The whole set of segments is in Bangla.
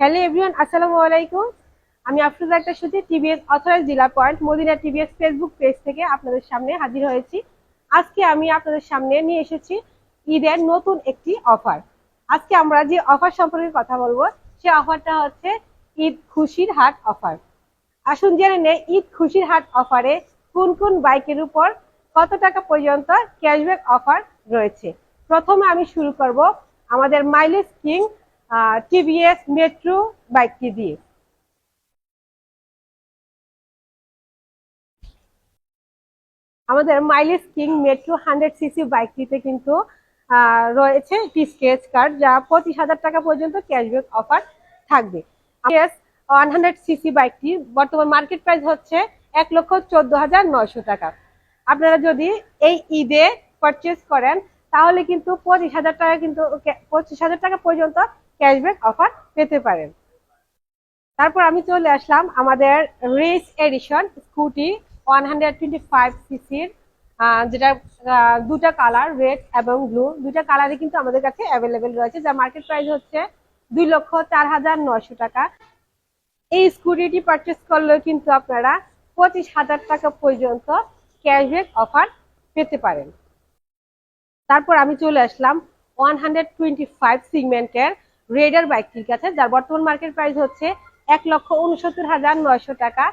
হ্যালো এভরিওয়ান, আসসালামু আলাইকুম। আমি আফরোজা একটা সুতি টিভিএস অথরাইজ জেলা point, Madina TVS Facebook page থেকে আপনাদের সামনে হাজির হয়েছি। আজকে আমি আপনাদের সামনে নিয়ে এসেছি ঈদের নতুন একটি অফার। আজকে আমরা যে অফার সম্পর্কে কথা বলব, সে অফারটা হচ্ছে ঈদ খুশির হাট অফার। আসুন জেনে নেই, ঈদ খুশির হাট অফারে কোন কোন বাইকের উপর কত টাকা পর্যন্ত ক্যাশব্যাক অফার রয়েছে। প্রথমে আমি শুরু করব আমাদের মাইলেজ কিং টিভিএস মেট্রো বাইকটি দিয়ে আমাদের mileage king Metro hundred CC বাইকটিতে কিন্তু রয়েছে একটি স্কেচ কার্ড যা পঁচিশ হাজার টাকা পর্যন্ত ক্যাশব্যাক অফার থাকবে। ওয়ান হান্ড্রেড সিসি বাইকটি বর্তমান মার্কেট প্রাইস হচ্ছে এক লক্ষ চোদ্দ হাজার নয়শো টাকা। আপনারা যদি এই ঈদে পারচেস করেন, তাহলে কিন্তু পঁচিশ হাজার টাকা কিন্তু, পঁচিশ হাজার টাকা পর্যন্ত ক্যাশব্যাক অফার পেতে পারেন। তারপর আমি চলে আসলাম আমাদের race edition scooty one hundred twenty five সিসির যেটা দুটা কালার রেড এবং ব্লু দুটা কালারই কিন্তু আমাদের কাছে অ্যাভেলেবেল রয়েছে, যার মার্কেট প্রাইস হচ্ছে দুই লক্ষ চার হাজার নয়শো টাকা। এই স্কুটিটি পারচেস করলেও কিন্তু আপনারা পঁচিশ হাজার টাকা পর্যন্ত ক্যাশব্যাক অফার পেতে পারেন। তারপর আমি চলে আসলাম ওয়ান হান্ড্রেড টোয়েন্টি ফাইভ সিগমেন্টের রেডার বাইকটির কাছে যার বর্তমান মার্কেট প্রাইস হচ্ছে এক লক্ষ উনসত্তর হাজার নয়শো টাকা।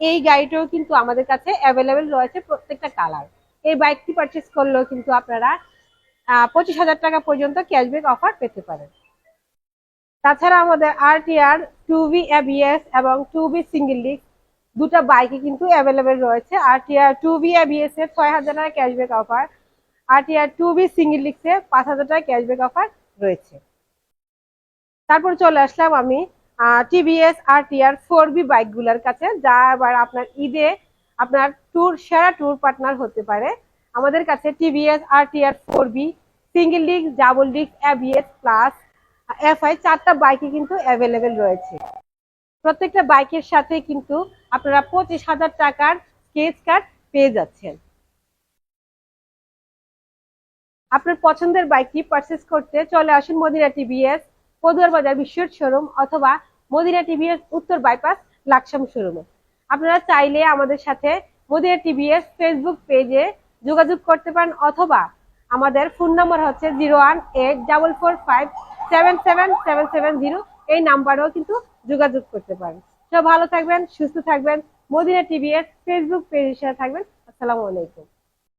এই গাড়িটাও কিন্তু আমাদের কাছে অ্যাভেলেবেল রয়েছে প্রত্যেকটা কালার এই বাইকটি পারচেস করলেও কিন্তু আপনারা পঁচিশ হাজার টাকা পর্যন্ত ক্যাশব্যাক অফার পেতে পারেন। তাছাড়া আমাদের আর আরটিআর টু বি এবিএস এবং টু বি সিঙ্গেল লিগ দুটো বাইকই কিন্তু অ্যাভেলেবেল রয়েছে। আরটিআর টু বি এবিএস এর ছয় হাজার টাকা ক্যাশব্যাক অফার আর আরটিআর টু বি সিঙ্গেল লিক্সে পাঁচ হাজার টাকা ক্যাশব্যাক অফার রয়েছে। তারপর চলে আসলাম আমি টিভিএস আরটিআর ফোর বি বাইকগুলোর কাছে, যা আবার আপনার ঈদে আপনার ট্যুর সেরা ট্যুর পার্টনার হতে পারে। আমাদের কাছে TVS RTR four V single disc double disc ABS plus FI চারটা বাইকই কিন্তু অ্যাভেলেবেল রয়েছে। প্রত্যেকটা বাইকের সাথে কিন্তু আপনারা পঁচিশ হাজার টাকার স্কেচ কার্ড পেয়ে যাচ্ছেন। আপনার পছন্দের বাইকটি পারচেস করতে চলে আসুন মদিনা টিভিএস পদুয়ার বাজার বিশ্বর শোরুম অথবা মদিনা টিভিএস উত্তর বাইপাস লাকসাম শোরুমে। আপনারা চাইলে আমাদের সাথে মদিনা টিভিএস ফেসবুক পেজে যোগাযোগ করতে পারেন অথবা আমাদের ফোন নম্বর হচ্ছে zero one eight double four five seven seven seven seven zero এই নাম্বারেও কিন্তু যোগাযোগ করতে পারেন। সব ভালো থাকবেন, সুস্থ থাকবেন। মদিনা টিভিএস ফেসবুক পেজের সাথে থাকবেন। আসসালামু আলাইকুম।